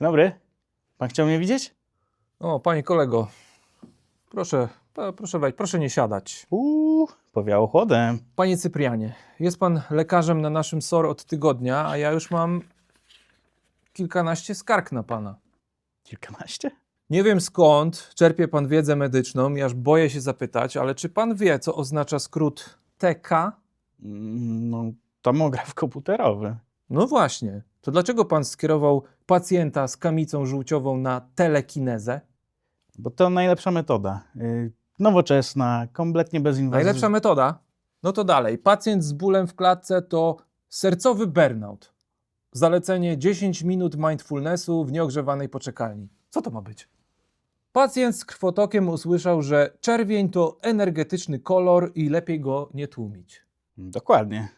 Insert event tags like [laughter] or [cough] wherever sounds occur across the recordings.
Dzień dobry. Pan chciał mnie widzieć? O, panie kolego, proszę, pa- proszę wejść, proszę nie siadać. Uuu, powiało chłodem. Panie Cyprianie, jest pan lekarzem na naszym SOR od tygodnia, a ja już mam kilkanaście skarg na pana. Kilkanaście? Nie wiem skąd czerpie pan wiedzę medyczną i aż boję się zapytać, ale czy pan wie, co oznacza skrót TK? Mm, No, tomograf komputerowy. No właśnie. To dlaczego pan skierował pacjenta z kamicą żółciową na telekinezę? Bo to najlepsza metoda. Y, nowoczesna, kompletnie bezinwazyjna. Najlepsza metoda? No to dalej. Pacjent z bólem w klatce to sercowy burnout. Zalecenie 10 minut mindfulnessu w nieogrzewanej poczekalni. Co to ma być? Pacjent z krwotokiem usłyszał, że czerwień to energetyczny kolor i lepiej go nie tłumić. Dokładnie.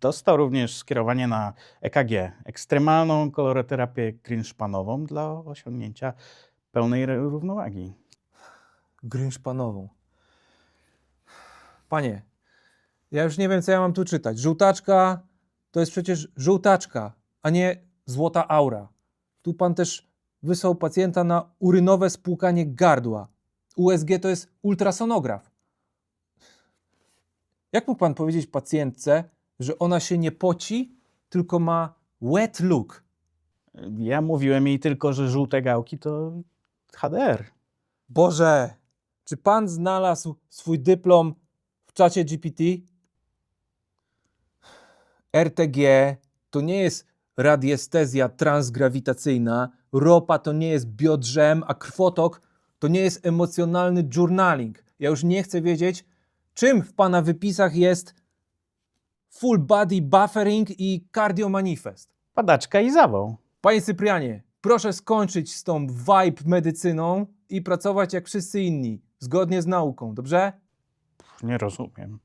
Dostał również skierowanie na EKG, ekstremalną koloroterapię Greenszpanową dla osiągnięcia pełnej równowagi. Grynszpanową. Panie, ja już nie wiem, co ja mam tu czytać. Żółtaczka to jest przecież żółtaczka, a nie złota aura. Tu pan też wysłał pacjenta na urynowe spłukanie gardła. USG to jest ultrasonograf. Jak mógł pan powiedzieć pacjentce, że ona się nie poci, tylko ma wet look? Ja mówiłem jej tylko, że żółte gałki to HDR. Boże, czy pan znalazł swój dyplom w czacie GPT? RTG to nie jest radiestezja transgrawitacyjna, ropa to nie jest biodrzem, a krwotok to nie jest emocjonalny journaling. Ja już nie chcę wiedzieć, czym w pana wypisach jest full body buffering i cardio manifest. Padaczka i zawał. Panie Cyprianie, proszę skończyć z tą vibe medycyną i pracować jak wszyscy inni, zgodnie z nauką, dobrze? Nie rozumiem.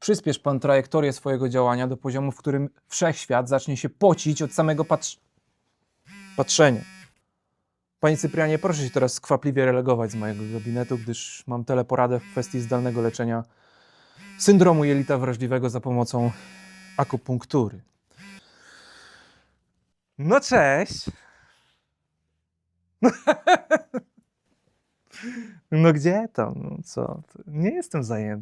Przyspiesz pan trajektorię swojego działania do poziomu, w którym wszechświat zacznie się pocić od samego patrz... patrzenia. Panie Cyprianie, proszę się teraz skwapliwie relegować z mojego gabinetu, gdyż mam teleporadę w kwestii zdalnego leczenia syndromu jelita wrażliwego za pomocą akupunktury. No cześć! [laughs] No gdzie tam? No co? Nie jestem zajęty.